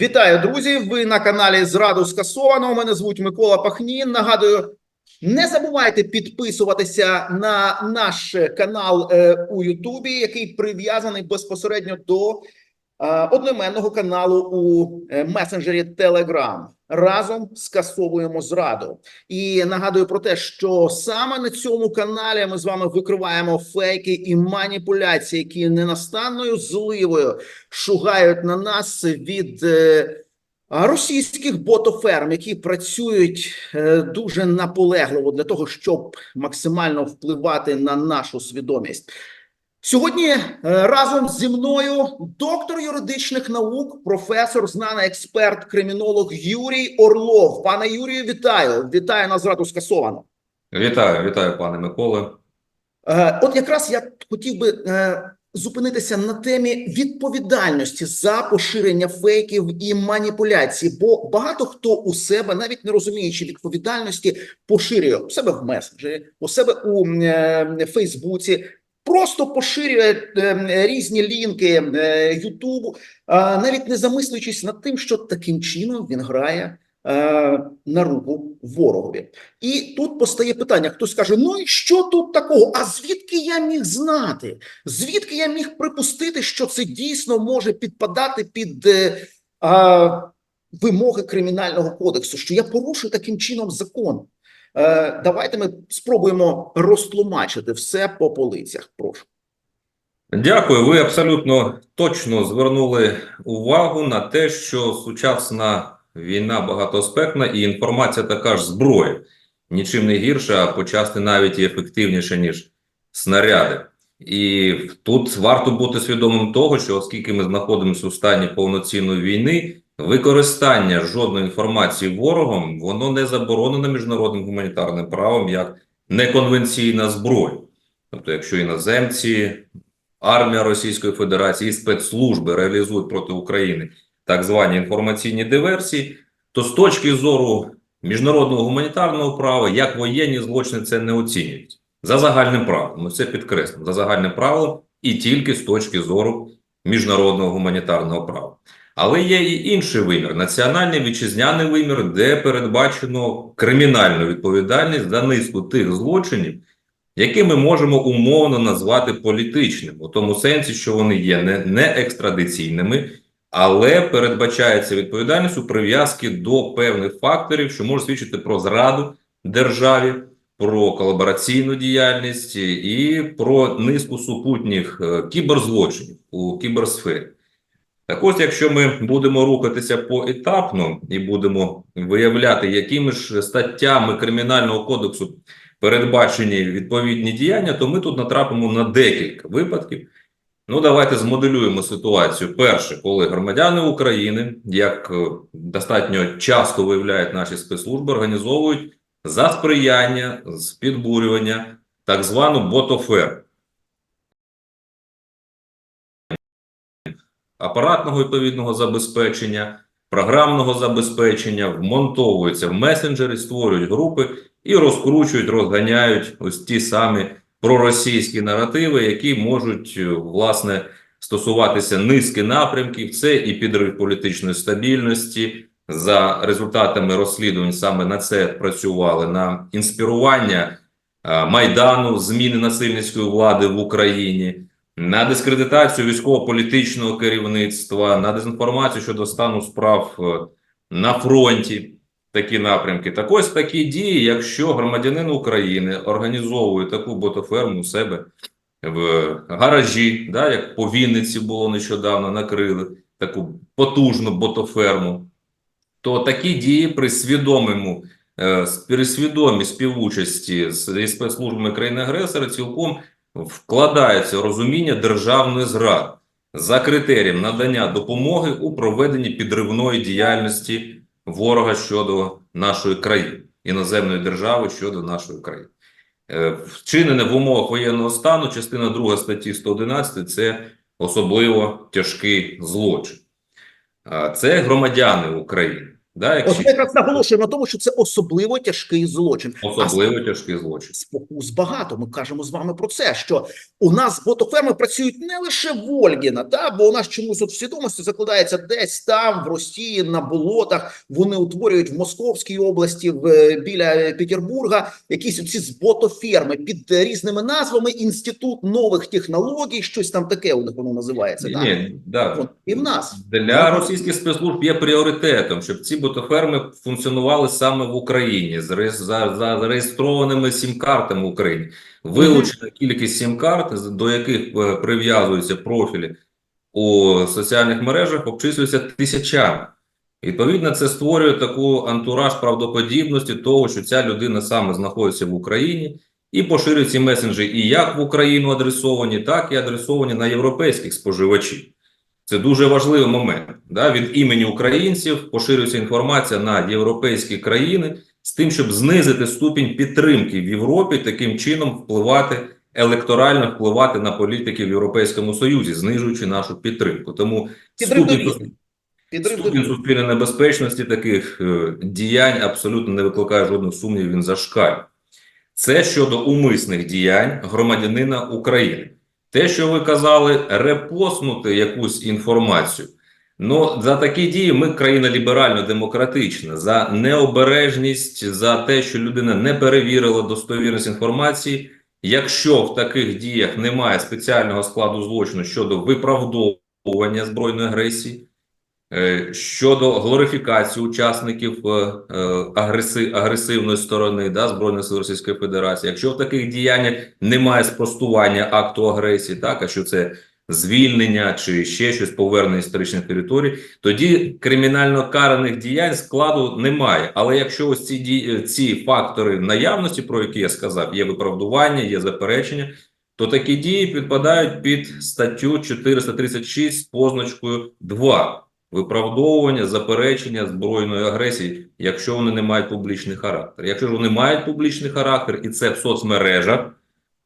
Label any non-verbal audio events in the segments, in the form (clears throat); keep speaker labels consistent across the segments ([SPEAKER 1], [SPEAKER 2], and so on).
[SPEAKER 1] Вітаю, друзі! Ви на каналі Зраду скасовано. Мене звуть Микола Пахнін. Нагадую, не забувайте підписуватися на наш канал е, у Ютубі, який прив'язаний безпосередньо до одноіменного каналу у е, месенджері Telegram. Разом скасовуємо зраду. І нагадую про те, що саме на цьому каналі ми з вами викриваємо фейки і маніпуляції, які ненастанною зливою шугають на нас від е, російських ботоферм, які працюють е, дуже наполегливо для того, щоб максимально впливати на нашу свідомість. Сьогодні е, разом зі мною доктор юридичних наук, професор, знаний експерт, кримінолог Юрій Орлов. Пане Юрію, вітаю! Вітаю на зраду скасовано.
[SPEAKER 2] Вітаю, вітаю, пане Миколе.
[SPEAKER 1] Е, От якраз я хотів би е, зупинитися на темі відповідальності за поширення фейків і маніпуляцій, бо багато хто у себе, навіть не розуміючи відповідальності, поширює у себе в месенджері, у себе у Фейсбуці. Просто поширює е, різні лінки е, Ютубу, навіть не замислюючись над тим, що таким чином він грає е, на руку ворогові. І тут постає питання: хтось каже: ну і що тут такого? А звідки я міг знати? Звідки я міг припустити, що це дійсно може підпадати під е, а, вимоги кримінального кодексу, що я порушу таким чином закон? Е, давайте ми спробуємо розтлумачити все по полицях. Прошу.
[SPEAKER 2] Дякую. Ви абсолютно точно звернули увагу на те, що сучасна війна багатоаспектна і інформація така ж зброя. Нічим не гірша, а почасти навіть і ефективніша, ніж снаряди. І тут варто бути свідомим того, що оскільки ми знаходимося у стані повноцінної війни, використання жодної інформації ворогом воно не заборонено міжнародним гуманітарним правом як неконвенційна зброя. Тобто, якщо іноземці, армія Російської Федерації і спецслужби реалізують проти України так звані інформаційні диверсії, то з точки зору міжнародного гуманітарного права, як воєнні злочини, це не оцінюється за загальним правилом. Ми це підкреслимо за загальним правилом і тільки з точки зору міжнародного гуманітарного права. Але є і інший вимір національний вітчизняний вимір, де передбачено кримінальну відповідальність за низку тих злочинів, які ми можемо умовно назвати політичними, у тому сенсі, що вони є не, екстрадиційними, але передбачається відповідальність у прив'язки до певних факторів, що можуть свідчити про зраду державі, про колабораційну діяльність і про низку супутніх е, кіберзлочинів у кіберсфері. Так ось, якщо ми будемо рухатися поетапно і будемо виявляти, якими ж статтями Кримінального кодексу передбачені відповідні діяння, то ми тут натрапимо на декілька випадків. Ну, давайте змоделюємо ситуацію. Перше, коли громадяни України, як е, достатньо часто виявляють наші спецслужби, організовують за сприяння, з підбурювання так звану ботофер. Апаратного відповідного забезпечення, програмного забезпечення, вмонтовуються в месенджери, створюють групи і розкручують, розганяють ось ті самі проросійські наративи, які можуть е, власне стосуватися низки напрямків. Це і підрив політичної стабільності. За результатами розслідувань саме на це працювали на інспірування е, майдану, зміни насильницької влади в Україні на дискредитацію військово-політичного керівництва, на дезінформацію щодо стану справ е, на фронті. Такі напрямки. Так ось такі дії, якщо громадянин України організовує таку ботоферму у себе в гаражі, да, як по Вінниці було нещодавно, накрили таку потужну ботоферму, то такі дії при свідомому е, при свідомій співучасті з спецслужбами країни-агресора цілком вкладається розуміння державної зради за критерієм надання допомоги у проведенні підривної діяльності ворога щодо нашої країни, іноземної держави щодо нашої країни. Е, Вчинене в умовах воєнного стану, частина 2 статті 111 це особливо тяжкий злочин. Це громадяни України. Да,
[SPEAKER 1] От
[SPEAKER 2] якщо
[SPEAKER 1] ми якраз наголошуємо на тому, що це особливо тяжкий злочин. А
[SPEAKER 2] особливо тяжкий злочин.
[SPEAKER 1] спокус багато. Ми кажемо з вами про це. Що у нас ботоферми працюють не лише в Ольгіна, та бо у нас чомусь от в свідомості закладається десь там, в Росії, на болотах. Вони утворюють в Московській області, в е, біля Петербурга, якісь оці з ботоферми під е, різними назвами. Інститут нових технологій, щось там таке у них воно називається.
[SPEAKER 2] Ні,
[SPEAKER 1] так?
[SPEAKER 2] ні, да.
[SPEAKER 1] От, і в нас.
[SPEAKER 2] Для російських спецслужб є пріоритетом, щоб ці ботоферми функціонували саме в Україні з за, за зареєстрованими сім-картами в Україні. Вилучена кількість сім-карт, до яких е, прив'язуються профілі у соціальних мережах, обчислюється тисячами. Відповідно, це створює таку антураж правдоподібності того, що ця людина саме знаходиться в Україні і поширює ці месенджі і як в Україну адресовані, так і адресовані на європейських споживачів. Це дуже важливий момент. Да? Від імені українців поширюється інформація на європейські країни з тим, щоб знизити ступінь підтримки в Європі, таким чином впливати електорально впливати на політики в Європейському Союзі, знижуючи нашу підтримку. Тому
[SPEAKER 1] Підрив
[SPEAKER 2] ступінь, ступінь суспільної небезпечності таких е, діянь абсолютно не викликає жодних сумнівів. Він зашкалює. Це щодо умисних діянь громадянина України. Те, що ви казали, репостнути якусь інформацію. Ну, за такі дії ми країна ліберально-демократична. За необережність, за те, що людина не перевірила достовірність інформації. Якщо в таких діях немає спеціального складу злочину щодо виправдовування збройної агресії, щодо глорифікації учасників е, е, агреси, агресивної сторони да, Збройних сил Російської Федерації, якщо в таких діяннях немає спростування акту агресії, так, а що це звільнення чи ще щось повернення історичних територій, тоді кримінально караних діянь складу немає. Але якщо ось ці ді... ці фактори наявності, про які я сказав, є виправдування, є заперечення, то такі дії підпадають під статтю 436 з позначкою 2 виправдовування, заперечення збройної агресії, якщо вони не мають публічний характер. Якщо ж вони мають публічний характер і це в соцмережах,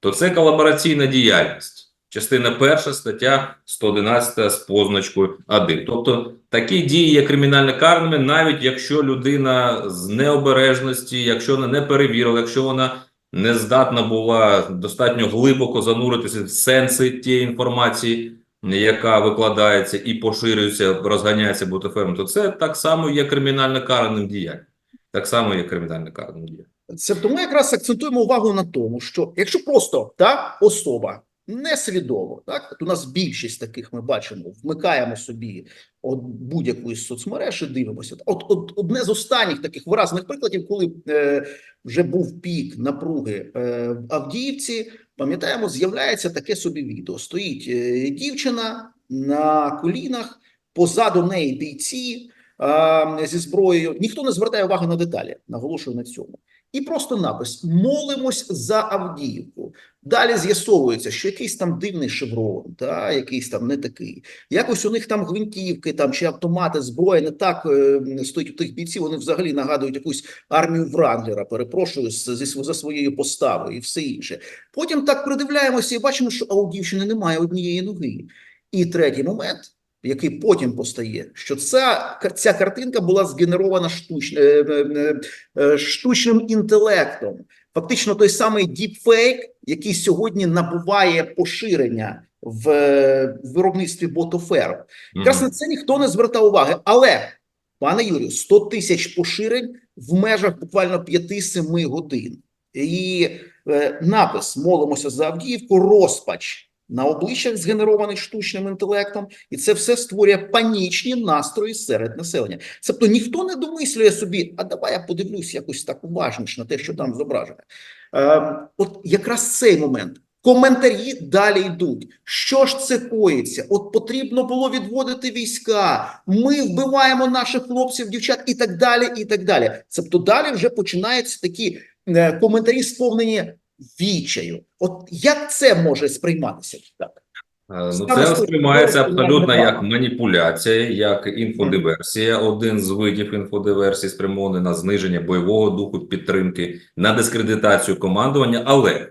[SPEAKER 2] то це колабораційна діяльність. Частина перша, стаття 111 з позначкою 1. Тобто такі дії є кримінально карними, навіть якщо людина з необережності, якщо вона не перевірила, якщо вона не здатна була достатньо глибоко зануритися в сенси тієї інформації, яка викладається і поширюється, розганяється ботоферм, то це так само є кримінально караним діянням. Так само є кримінально караним діянням.
[SPEAKER 1] Це тому якраз акцентуємо увагу на тому, що якщо просто та особа несвідомо, так у нас більшість таких ми бачимо, вмикаємо собі будь-яку із соцмереж і дивимося. От, от одне з останніх таких виразних прикладів, коли е, вже був пік напруги е, в Авдіївці, пам'ятаємо, з'являється таке собі відео. Стоїть е, дівчина на колінах, позаду неї бійці зі зброєю. Ніхто не звертає уваги на деталі, наголошую на цьому. І просто напис молимось за Авдіївку. Далі з'ясовується, що якийсь там дивний шеврон, та якийсь там не такий. Якось у них там гвинтівки там чи автомати, зброя не так е, стоїть у тих бійців. Вони взагалі нагадують якусь армію Вранглера. Перепрошую з- зі за своєю поставою і все інше. Потім так придивляємося і бачимо, що а у дівчини немає однієї ноги. І третій момент, який потім постає, що ця, ця картинка була згенерована штуч, е, е, е, штучним інтелектом. Фактично той самий діпфейк, який сьогодні набуває поширення в виробництві ботоферм. Якраз на це ніхто не звертав уваги. Але, пане Юрію, 100 тисяч поширень в межах буквально 5-7 годин. І е, напис Молимося за Авдіївку, розпач на обличчях, згенерованих штучним інтелектом, і це все створює панічні настрої серед населення. Тобто ніхто не домислює собі, а давай я подивлюсь якось так уважніше на те, що там зображено. Е, от якраз цей момент. Коментарі далі йдуть. Що ж це коїться? От потрібно було відводити війська. Ми вбиваємо наших хлопців, дівчат і так далі. І так далі. Тобто далі вже починаються такі е, коментарі, сповнені відчаю. От як це може сприйматися так?
[SPEAKER 2] Е, Ну, це сприймається абсолютно як маніпуляція, як інфодиверсія. Один з видів інфодиверсії спрямований на зниження бойового духу, підтримки, на дискредитацію командування. Але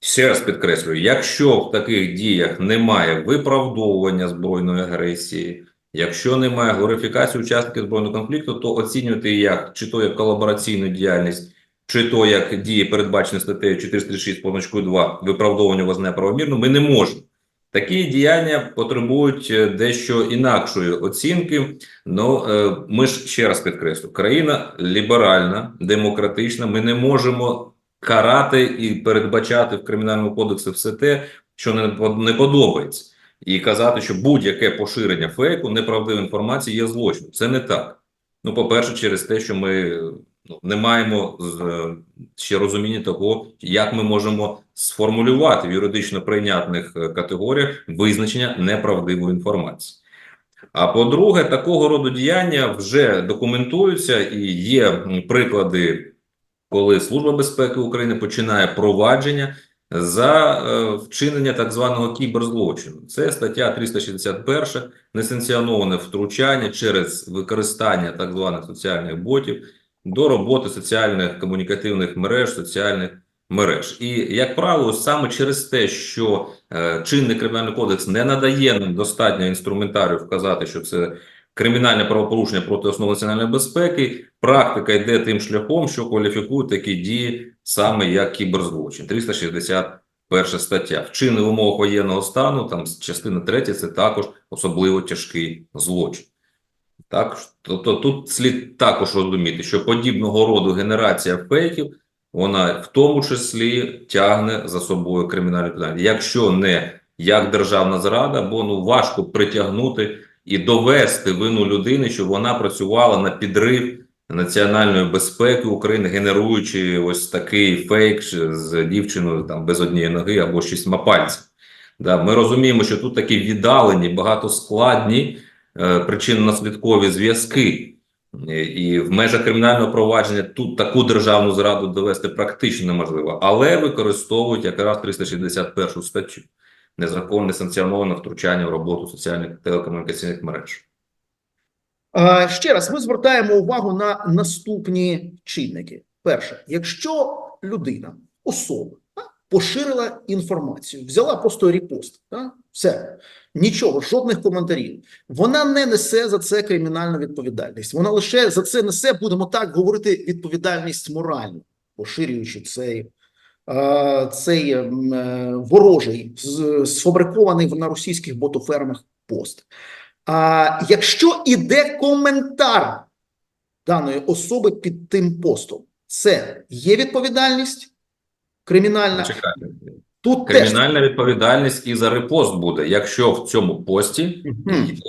[SPEAKER 2] ще раз підкреслюю: якщо в таких діях немає виправдовування збройної агресії, Якщо немає глорифікації учасників збройного конфлікту, то оцінювати як чи то як колабораційну діяльність, чи то як дії, передбачені статтею 436 позначкою 2 виправдовування вас неправомірно, ми не можемо. Такі діяння потребують е, дещо інакшої оцінки. Ну ми ж ще раз підкреслю: країна ліберальна, демократична. Ми не можемо карати і передбачати в кримінальному кодексі все те, що не, подобається, і казати, що будь-яке поширення фейку, неправдивої інформації є злочином. Це не так. Ну, по-перше, через те, що ми не маємо е, ще розуміння того, як ми можемо сформулювати в юридично прийнятних е, категоріях визначення неправдивої інформації. А по-друге, такого роду діяння вже документуються і є приклади, коли Служба безпеки України починає провадження за е, вчинення так званого кіберзлочину. Це стаття 361 несанкціоноване втручання через використання так званих соціальних ботів до роботи соціальних комунікативних мереж, соціальних мереж. І, як правило, саме через те, що е, чинний кримінальний кодекс не надає нам достатньо інструментарію вказати, що це кримінальне правопорушення проти основ національної безпеки, практика йде тим шляхом, що кваліфікує такі дії саме як кіберзлочин. 361 стаття. Вчинний в умовах воєнного стану, там частина 3, це також особливо тяжкий злочин. Так, тобто тут слід також розуміти, що подібного роду генерація фейків, вона в тому числі тягне за собою кримінальне питання. Якщо не як державна зрада, бо ну важко притягнути і довести вину людини, що вона працювала на підрив національної безпеки України, генеруючи ось такий фейк з дівчиною там без однієї ноги або шістьма пальців. Да, ми розуміємо, що тут такі віддалені, багатоскладні причинно-наслідкові зв'язки. Е, І в межах кримінального провадження тут таку державну зраду довести практично неможливо, але використовують якраз 361 статтю незаконне санкціоноване втручання в роботу соціальних телекомунікаційних мереж.
[SPEAKER 1] Ще раз ми звертаємо увагу на наступні чинники. Перше, якщо людина, особа, поширила інформацію, взяла просто репост, та, все, нічого, жодних коментарів. Вона не несе за це кримінальну відповідальність. Вона лише за це несе, будемо так говорити, відповідальність моральну, поширюючи цей, цей ем, е, ворожий, сфабрикований на російських ботофермах пост. А якщо іде коментар даної особи під тим постом, це є відповідальність кримінальна.
[SPEAKER 2] Чекайте.
[SPEAKER 1] Тут теж
[SPEAKER 2] Кримінальна відповідальність і за репост буде, якщо в цьому пості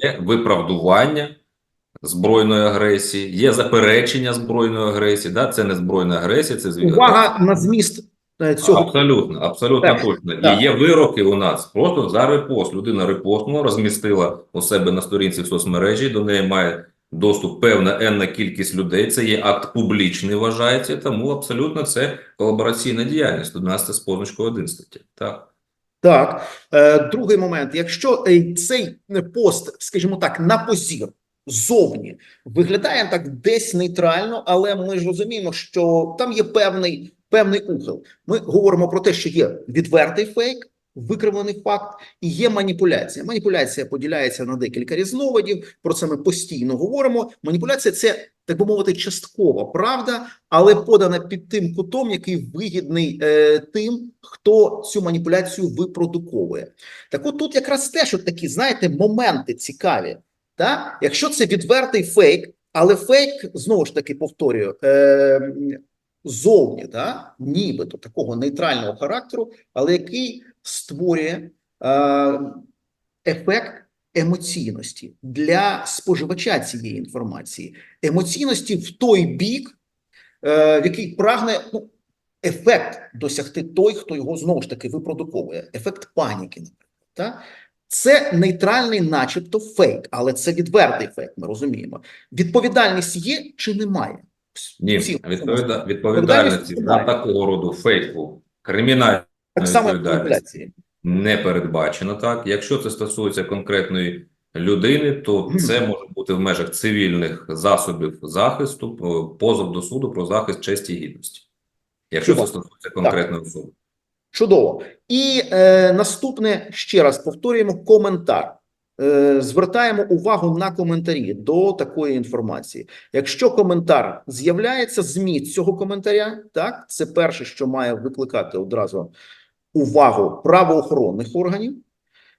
[SPEAKER 2] є виправдування збройної агресії, є заперечення збройної агресії. Да? Це не збройна агресія, це звісно.
[SPEAKER 1] увага на зміст е, цього.
[SPEAKER 2] Абсолютно, абсолютно
[SPEAKER 1] Так,
[SPEAKER 2] точно.
[SPEAKER 1] так.
[SPEAKER 2] І є вироки у нас просто за репост. Людина репостнула, розмістила у себе на сторінці в соцмережі. До неї має доступ певна енна кількість людей. Це є акт публічний, вважається. Тому абсолютно це колабораційна діяльність. 11 з позначкою 1 статті. Так.
[SPEAKER 1] Так, е, другий момент. Якщо е, цей пост, скажімо так, на позір зовні виглядає так десь нейтрально, але ми ж розуміємо, що там є певний певний ухил. Ми говоримо про те, що є відвертий фейк, викривлений факт, і є маніпуляція. Маніпуляція поділяється на декілька різновидів. Про це ми постійно говоримо. Маніпуляція це так би мовити, часткова правда, але подана під тим кутом, який вигідний е, тим, хто цю маніпуляцію випродуковує. Так от тут якраз теж от такі, знаєте, моменти цікаві. Та? Якщо це відвертий фейк, але фейк, знову ж таки повторюю, е, зовні, та? нібито такого нейтрального характеру, але який створює е, ефект емоційності для споживача цієї інформації, емоційності в той бік, е, в який прагне ну, ефект досягти той, хто його знову ж таки випродуковує, ефект паніки, наприклад. Та? Це нейтральний, начебто, фейк, але це відвертий фейк, ми розуміємо. Відповідальність є чи немає?
[SPEAKER 2] Ні, відповіда, відповідальності за такого роду фейку кримінальної
[SPEAKER 1] Так само маніпуляції.
[SPEAKER 2] не передбачено так. Якщо це стосується конкретної людини, то це може бути в межах цивільних засобів захисту, по- позов до суду про захист честі і гідності. Якщо це стосується конкретної особи.
[SPEAKER 1] Чудово. І е, наступне ще раз повторюємо коментар. е, звертаємо увагу на коментарі до такої інформації. Якщо коментар з'являється, зміст цього коментаря, так це перше, що має викликати одразу увагу правоохоронних органів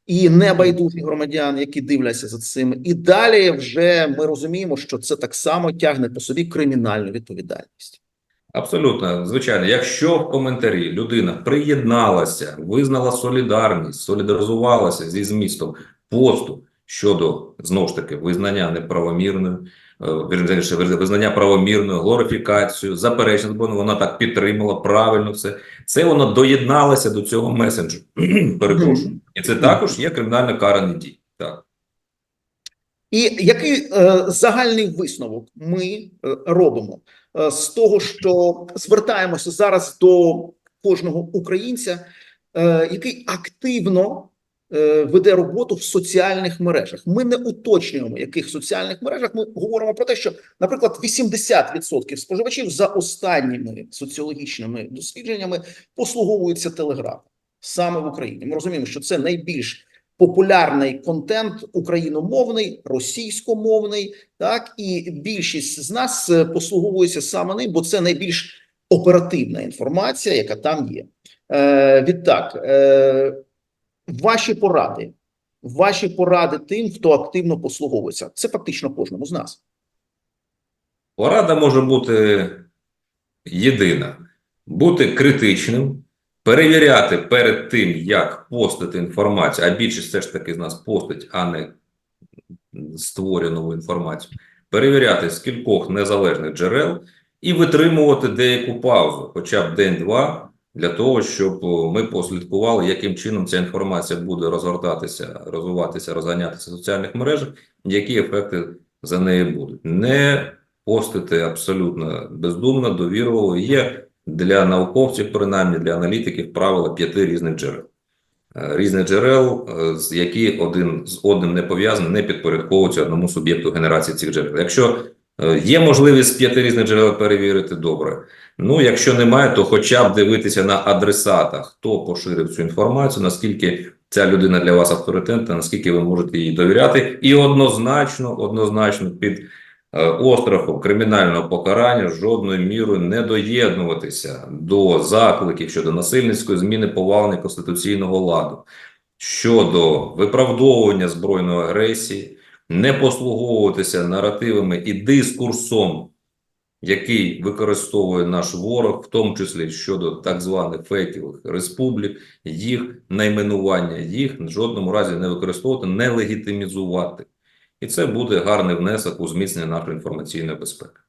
[SPEAKER 1] і небайдужих громадян, які дивляться за цим. І далі вже ми розуміємо, що це так само тягне по собі кримінальну відповідальність.
[SPEAKER 2] Абсолютно, звичайно, якщо в коментарі людина приєдналася, визнала солідарність, солідаризувалася зі змістом посту щодо знову ж таки визнання неправомірною, визнання правомірною, глорифікацію, заперечення збройного, вона так підтримала правильно все. Це воно доєдналося до цього месенджу. (clears throat) Перепрошую. І це також є кримінально карані дії. Так.
[SPEAKER 1] І який е, загальний висновок ми е, робимо е, з того, що звертаємося зараз до кожного українця, е, який активно е, веде роботу в соціальних мережах? Ми не уточнюємо, яких соціальних мережах. Ми говоримо про те, що, наприклад, 80% споживачів за останніми соціологічними дослідженнями послуговуються телеграфом саме в Україні. Ми розуміємо, що це найбільш популярний контент україномовний, російськомовний, так і більшість з нас е, послуговується саме ним, бо це найбільш оперативна інформація, яка там є. Е, відтак, е, ваші поради, ваші поради тим, хто активно послуговується, це фактично кожному з нас.
[SPEAKER 2] Порада може бути єдина: бути критичним, перевіряти перед тим, як постити інформацію, а більшість все ж таки з нас постить, а не створює нову інформацію. Перевіряти з кількох незалежних джерел і витримувати деяку паузу, хоча б день-два, для того, щоб ми послідкували, яким чином ця інформація буде розгортатися, розвиватися, розганятися в соціальних мережах, які ефекти за неї будуть. Не постити абсолютно бездумно, довірливо. Є для науковців, принаймні для аналітиків, правила п'яти різних джерел. Е, Різних джерел, е, які один з одним не пов'язані, не підпорядковуються одному суб'єкту генерації цих джерел. Якщо є можливість п'яти різних джерел перевірити, добре. Ну, якщо немає, то хоча б дивитися на адресата, хто поширив цю інформацію, наскільки ця людина для вас авторитетна, наскільки ви можете їй довіряти, і однозначно, однозначно під е, острахом кримінального покарання жодною мірою не доєднуватися до закликів щодо насильницької зміни повалення конституційного ладу, щодо виправдовування збройної агресії, не послуговуватися наративами і дискурсом, який використовує наш ворог, в тому числі щодо так званих фейкових республік, їх найменування, їх в жодному разі не використовувати, не легітимізувати. І це буде гарний внесок у зміцнення нашої інформаційної безпеки.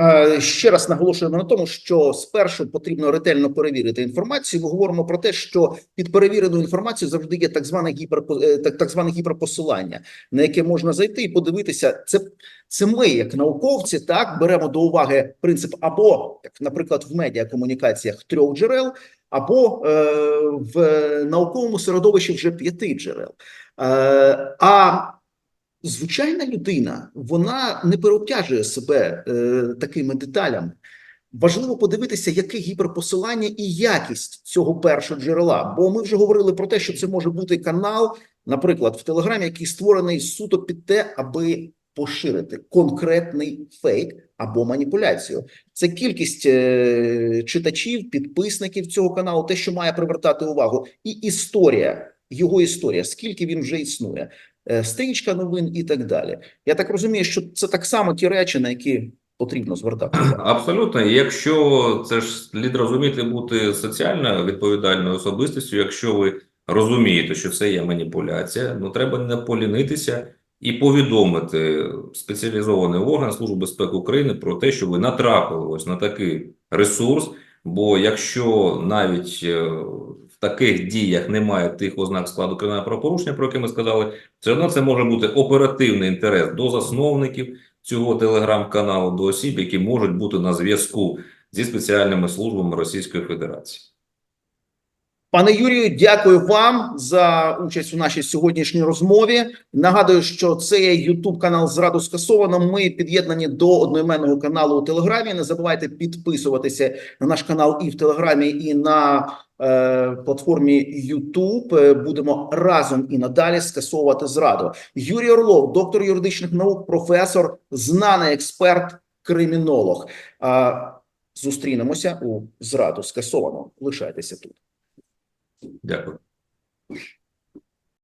[SPEAKER 1] Е, Ще раз наголошуємо на тому, що спершу потрібно ретельно перевірити інформацію. Ми говоримо про те, що під перевірену інформацію завжди є так зване гіпер, е, так, так зване гіперпосилання, на яке можна зайти і подивитися. Це, це ми, як науковці, так беремо до уваги принцип або, як, наприклад, в медіакомунікаціях трьох джерел, або е, в науковому середовищі вже п'яти джерел. Е, а звичайна людина вона не переобтяжує себе е, такими деталями. Важливо подивитися, яке гіперпосилання і якість цього першого джерела. Бо ми вже говорили про те, що це може бути канал, наприклад, в Телеграмі, який створений суто під те, аби поширити конкретний фейк або маніпуляцію. Це кількість е, читачів, підписників цього каналу, те, що має привертати увагу, і історія, його історія, скільки він вже існує стрічка новин і так далі. Я так розумію, що це так само ті речі, на які потрібно звертати. (clears throat)
[SPEAKER 2] Абсолютно, якщо це ж слід розуміти бути соціально відповідальною особистістю, якщо ви розумієте, що це є маніпуляція, ну треба не полінитися і повідомити спеціалізований орган Служби безпеки України про те, що ви натрапили ось на такий ресурс. Бо якщо навіть е, таких діях немає тих ознак складу кримінального правопорушення, про яке ми сказали, все одно це може бути оперативний інтерес до засновників цього телеграм-каналу, до осіб, які можуть бути на зв'язку зі спеціальними службами Російської Федерації.
[SPEAKER 1] Пане Юрію, дякую вам за участь у нашій сьогоднішній розмові. Нагадую, що це Ютуб канал зраду скасовано. Ми під'єднані до одноіменного каналу у Телеграмі. Не забувайте підписуватися на наш канал і в Телеграмі, і на е, платформі Ютуб. Е, Будемо разом і надалі скасовувати зраду. Юрій Орлов, доктор юридичних наук, професор, знаний експерт, кримінолог. А, Зустрінемося у зраду скасовано. Лишайтеся тут.
[SPEAKER 2] Дякую.